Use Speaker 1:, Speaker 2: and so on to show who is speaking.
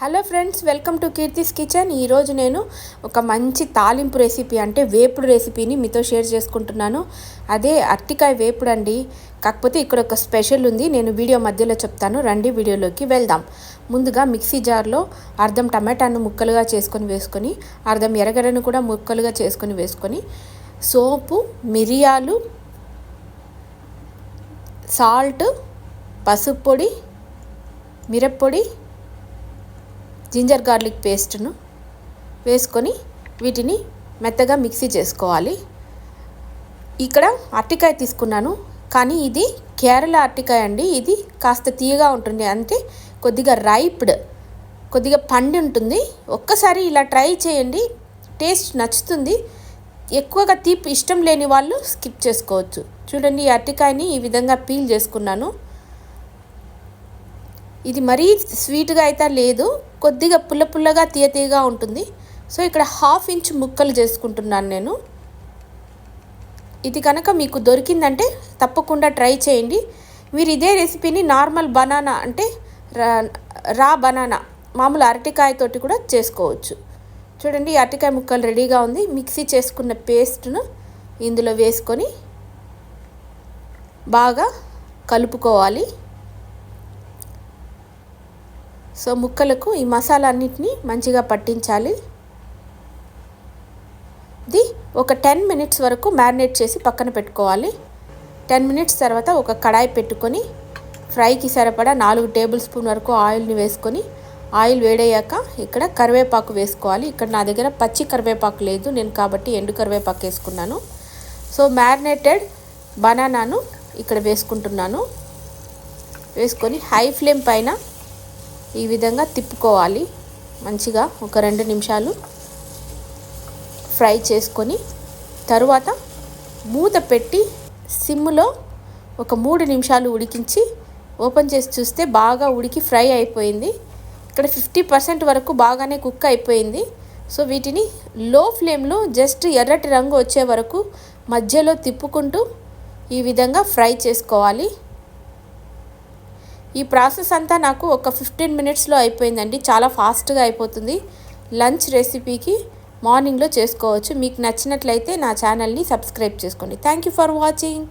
Speaker 1: Hello friends welcome to Keerthi's kitchen. ఈరోజు నేను ఒక మంచి తాలింపు రెసిపీ అంటే వేపుడు రెసిపీని మీతో షేర్ చేసుకుంటున్నాను. అదే అరటికాయ వేపుడు అండి. కాకపోతే ఇక్కడ ఒక స్పెషల్ ఉంది నేను వీడియో మధ్యలో చెప్తాను. రండి వీడియోలోకి వెళ్దాం. ముందుగా మిక్సీ జార్లో అర్ధం టమాటాను ముక్కలుగా చేసుకొని వేసుకొని అర్ధం ఎరగడను కూడా ముక్కలుగా చేసుకొని వేసుకొని సోపు మిరియాలు సాల్ట్ పసుపు పొడి మిరప్పొడి జింజర్ గార్లిక్ పేస్ట్ను వేసుకొని వీటిని మెత్తగా మిక్సీ చేసుకోవాలి. ఇక్కడ అరటికాయ తీసుకున్నాను కానీ ఇది కేరళ అరటికాయ అండి. ఇది కాస్త తీయగా ఉంటుంది. అంటే కొద్దిగా రైప్డ్ కొద్దిగా పండి ఉంటుంది. ఒక్కసారి ఇలా ట్రై చేయండి. టేస్ట్ నచ్చుతుంది. ఎక్కువగా తీపి ఇష్టం లేని వాళ్ళు స్కిప్ చేసుకోవచ్చు. చూడండి ఈ అరటికాయని ఈ విధంగా పీల్ చేసుకున్నాను. ఇది మరీ స్వీట్గా అయితే లేదు. కొద్దిగా పుల్ల పుల్లగా తీయ తీయగా ఉంటుంది. సో ఇక్కడ హాఫ్ ఇంచ్ ముక్కలు చేసుకుంటున్నాను నేను. ఇది కనుక మీకు దొరికిందంటే తప్పకుండా ట్రై చేయండి. మీరు ఇదే రెసిపీని నార్మల్ బనానా అంటే రా బనానా మామూలు అరటికాయతోటి కూడా చేసుకోవచ్చు. చూడండి అరటికాయ ముక్కలు రెడీగా ఉంది. మిక్సీ చేసుకున్న పేస్ట్ను ఇందులో వేసుకొని బాగా కలుపుకోవాలి. సో ముక్కలకు ఈ మసాలా అన్నిటిని మంచిగా పట్టించాలి. ఇది ఒక టెన్ మినిట్స్ వరకు మ్యారినేట్ చేసి పక్కన పెట్టుకోవాలి. టెన్ మినిట్స్ తర్వాత ఒక కడాయి పెట్టుకొని ఫ్రైకి సరిపడా నాలుగు టేబుల్ స్పూన్ వరకు ఆయిల్ని వేసుకొని ఆయిల్ వేడయ్యాక ఇక్కడ కరివేపాకు వేసుకోవాలి. ఇక్కడ నా దగ్గర పచ్చి కరివేపాకు లేదు నేను కాబట్టి ఎండు కరివేపాకు వేసుకున్నాను. సో మ్యారినేటెడ్ బనానాను ఇక్కడ వేసుకుంటున్నాను. వేసుకొని హై ఫ్లేమ్ పైన ఈ విధంగా తిప్పుకోవాలి. మంచిగా ఒక రెండు నిమిషాలు ఫ్రై చేసుకొని తరువాత మూత పెట్టి సిమ్లో ఒక మూడు నిమిషాలు ఉడికించి ఓపెన్ చేసి చూస్తే బాగా ఉడికి ఫ్రై అయిపోయింది. ఇక్కడ ఫిఫ్టీ పర్సెంట్ వరకు బాగానే కుక్ అయిపోయింది. సో వీటిని లో ఫ్లేమ్లో జస్ట్ ఎర్రటి రంగు వచ్చే వరకు మధ్యలో తిప్పుకుంటూ ఈ విధంగా ఫ్రై చేసుకోవాలి. ఈ ప్రాసెస్ అంతా నాకు ఒక ఫిఫ్టీన్ మినిట్స్లో అయిపోయిందండి. చాలా ఫాస్ట్గా అయిపోతుంది. లంచ్ రెసిపీకి మార్నింగ్లో చేసుకోవచ్చు. మీకు నచ్చినట్లయితే నా ఛానల్ని సబ్స్క్రైబ్ చేసుకోండి. Thank you for watching.